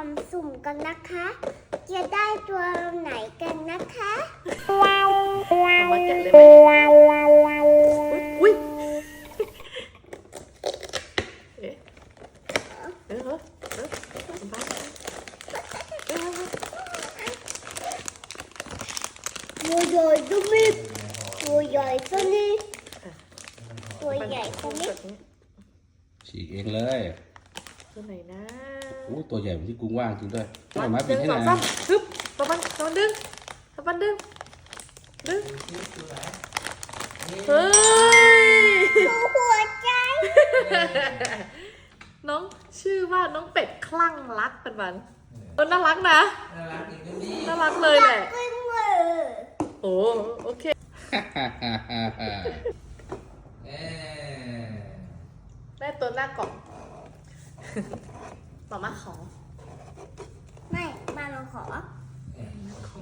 ความสุ่มกันนะคะ จะได้ตัวไหนกันนะคะเอามาแกะเลยไหมอุ้ยเอ๊ะเออเออเออบ้าเออตัวใหญ่ตัวมีตัวใหญ่ตัวนี้ตัวใหญ่ตัวนี้ฉีกเองเลย ตัวไหนนะ โอ้ตัวใหญ่เหมือนที่กุ้งว่างจริงด้วยวัเอานไม้หปิดนึ่งให้สหอน่งอยสามฮึบประมาณตะวันดึงตะวันดึง ดึง เฮ้ย หัวใจ น้องชื่อว่าน้องเป็ดคลั่งรักเป็นวันเออน่ารักนะ น่ารักอีกดูดีน่ารักเลยแหละขึ้นมือโอ้โอเคเอ๊ะแม่ตัวหน้ากล่อง หมามาขอ ไม่มาลองขอเอ๊ะขอ